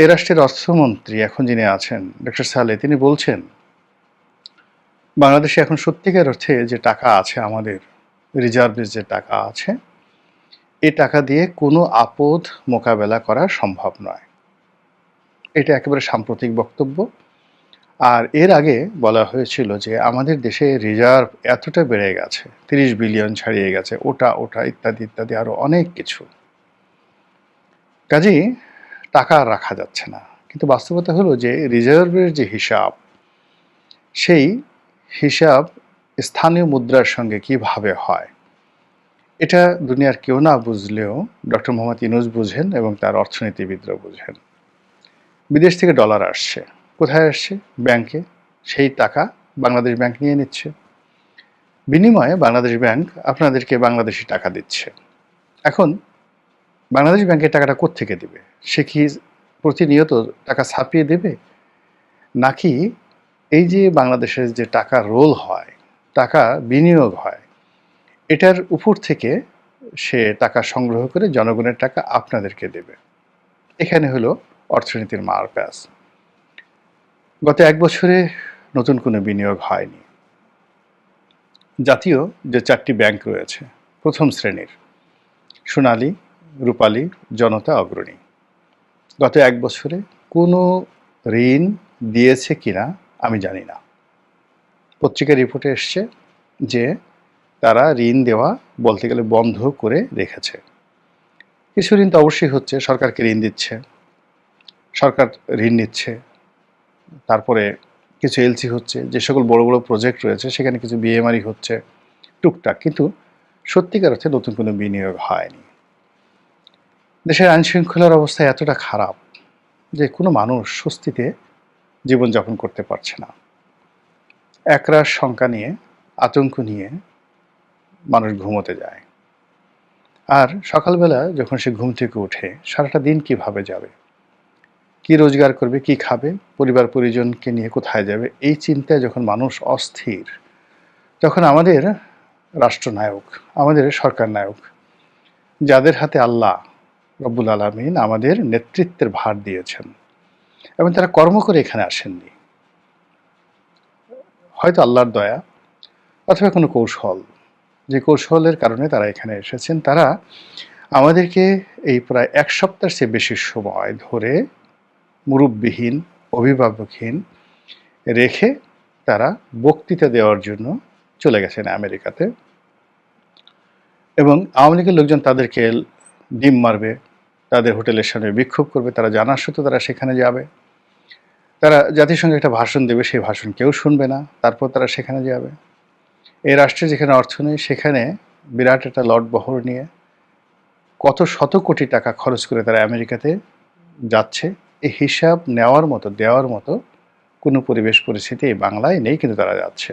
এ রাষ্ট্রের অর্থমন্ত্রী এখন যিনি আছেন, ডক্টর সালে, তিনি বলছেন, বাংলাদেশে এখন সত্যিকার অর্থে যে টাকা আছে আমাদের, রিজার্ভের যে টাকা আছে, এ টাকা দিয়ে কোনো আপদ মোকাবেলা করা সম্ভব নয়। এটা একেবারে সাম্প্রতিক বক্তব্য। আর এর আগে বলা হয়েছিল যে আমাদের দেশে রিজার্ভ এতটা বেড়ে গেছে, তিরিশ বিলিয়ন ছাড়িয়ে গেছে, ওটা ওটা, ইত্যাদি ইত্যাদি আরও অনেক কিছু। কাজেই টাকা আর রাখা যাচ্ছে না। কিন্তু বাস্তবতা হলো যে রিজার্ভের যে হিসাব, সেই হিসাব স্থানীয় মুদ্রার সঙ্গে কীভাবে হয়, এটা দুনিয়ার কেউ না বুঝলেও ডক্টর মোহাম্মদ ইনুজ বুঝেন এবং তার অর্থনীতিবিদরা বুঝেন। বিদেশ থেকে ডলার আসছে, কোথায় আসছে? ব্যাংকে। সেই টাকা বাংলাদেশ ব্যাংক নিয়ে নিচ্ছে। বিনিময়ে বাংলাদেশ ব্যাংক আপনাদেরকে বাংলাদেশি টাকা দিচ্ছে। এখন বাংলাদেশ ব্যাংকের টাকাটা কোত্থেকে দেবে? সে কি প্রতিনিয়ত টাকা ছাপিয়ে দেবে? নাকি এই যে বাংলাদেশের যে টাকা রোল হয়, টাকা বিনিয়োগ হয়, এটার উপর থেকে সে টাকা সংগ্রহ করে জনগণের টাকা আপনাদেরকে দেবে? এখানে হলো অর্থনীতির মার প্যাস গত এক বছরে নতুন কোনো বিনিয়োগ হয়নি। জাতীয় যে চারটি ব্যাংক রয়েছে, প্রথম শ্রেণির, সোনালী রূপালী জনতা অগ্রণী। গত এক বছরে কোনো ঋণ দিয়েছে কিনা আমি জানি না। পত্রিকা রিপোর্টে এসছে যে তারা ঋণ দেওয়া বলতে গেলে বন্ধ করে রেখেছে। কিছু ঋণ তো অবশ্যই হচ্ছে, সরকারকে ঋণ দিচ্ছে, সরকার ঋণ নিচ্ছে, তারপরে কিছু এলসি হচ্ছে, যে সকল বড় বড় প্রজেক্ট রয়েছে, সেখানে কিছু বিএমআরই হচ্ছে, টুকটাক, কিন্তু সত্যিকার অর্থে নতুন কোনো বিনিয়োগ হয়নি। দেশের আইন শৃঙ্খলার অবস্থা এতটা খারাপ যে কোনো মানুষ স্বস্তিতে জীবনযাপন করতে পারছে না। একরাশ শঙ্কা নিয়ে, আতঙ্ক নিয়ে মানুষ ঘুমোতে যায়। আর সকালবেলা যখন সে ঘুম থেকে ওঠে, সারাটা দিন কীভাবে যাবে? কি রোজগার করবে, কি খাবে, পরিবার পরিজনকে নিয়ে কোথায় যাবে? এই চিন্তায় যখন মানুষ অস্থির, তখন আমাদের রাষ্ট্রনায়ক, আমাদের সরকার নায়ক, যাদের হাতে আল্লাহ রব্বুল আলমিন আমাদের নেতৃত্বের ভার দিয়েছেন এবং তারা কর্ম করে এখানে আসেননি। হয়তো আল্লাহর দয়া অথবা কোনো কৌশল, যে কৌশলের কারণে তারা এখানে এসেছেন, তারা আমাদেরকে এই প্রায় এক সপ্তাহের চেয়ে বেশি সময় ধরে মুরব্বিহীন, অভিভাবকহীন রেখে তারা বক্তৃতা দেওয়ার জন্য চলে গেছেন আমেরিকাতে। এবং আওয়ামী লীগের লোকজন তাদেরকে ডিম মারবে তাদের হোটেলের সামনে বিক্ষোভ করবে, তারা জানার সত্ত্বেও তারা সেখানে যাবে। তারা জাতিসংঘে একটা ভাষণ দেবে, সেই ভাষণ কেউ শুনবে না, তারপর তারা সেখানে যাবে। এই রাষ্ট্রে যেখানে অর্থ নেই, সেখানে বিরাট একটা লট বহর নিয়ে কত শত কোটি টাকা খরচ করে তারা আমেরিকাতে যাচ্ছে। এই হিসাব নেওয়ার মতো, দেওয়ার মতো কোনো পরিবেশ পরিস্থিতি এই বাংলায় নেই, কিন্তু তারা যাচ্ছে।